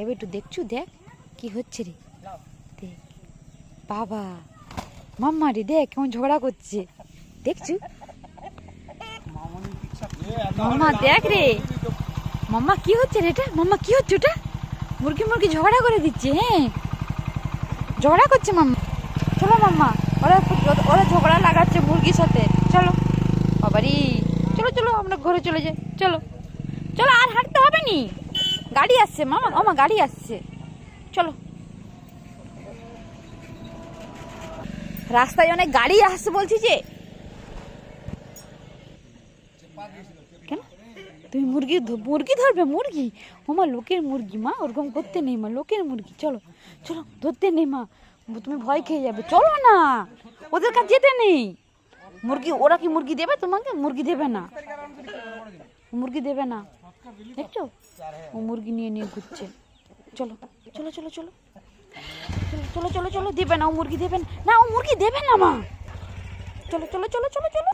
এবার একটু দেখছু, দেখ কি হচ্ছে রে। দেখ। বাবা, মাম্মা রে, দেখ কেমন ঝগড়া করছে। দেখছু? মাম্মা, দেখ রে। মাম্মা, কি হচ্ছে রে এটা? মাম্মা, কি হচ্ছে ওটা? মুরগি মুরগি ঝগড়া করে দিচ্ছে হ্যাঁ। ঝগড়া করছে মাম্মা। চলো মাম্মা, ওরা ওরা ঝগড়া লাগাচ্ছে মুরগির সাথে। চলো। বাবারি, চলো চলো, আমরা ঘরে চলে যাই। চলো। চলো, আর হাঁটতে হবে নি। গাড়ি আসছে, মামা মামা গাড়ি আসছে। চলো। রাস্তায় অনেক গাড়ি আসছে বলছি যে। কেন? তুমি মুরগি মুরগি ধরবে, মুরগি? ওমা লোকের মুরগি, মা, ওরকম করতে নেই মা, লোকের মুরগি। চলো চলো, ধরতে নেই মা। তুমি ভয় খেয়ে যাবে, চলো না। ওদের কাছে যেতে নেই। মুরগি, ওরা কি মুরগি দেবে তোমাকে? মুরগি দেবে না। মুরগি দেবে না। দেখছ? ও মুরগি নিয়ে নিয়ে ঘুরছে। চলো চলো চলো চলো। চলো চলো চলো দেবেন ও মুরগি দেবেন না। ও মুরগি দেবেন না, মা। চলো চলো চলো চলো চলো।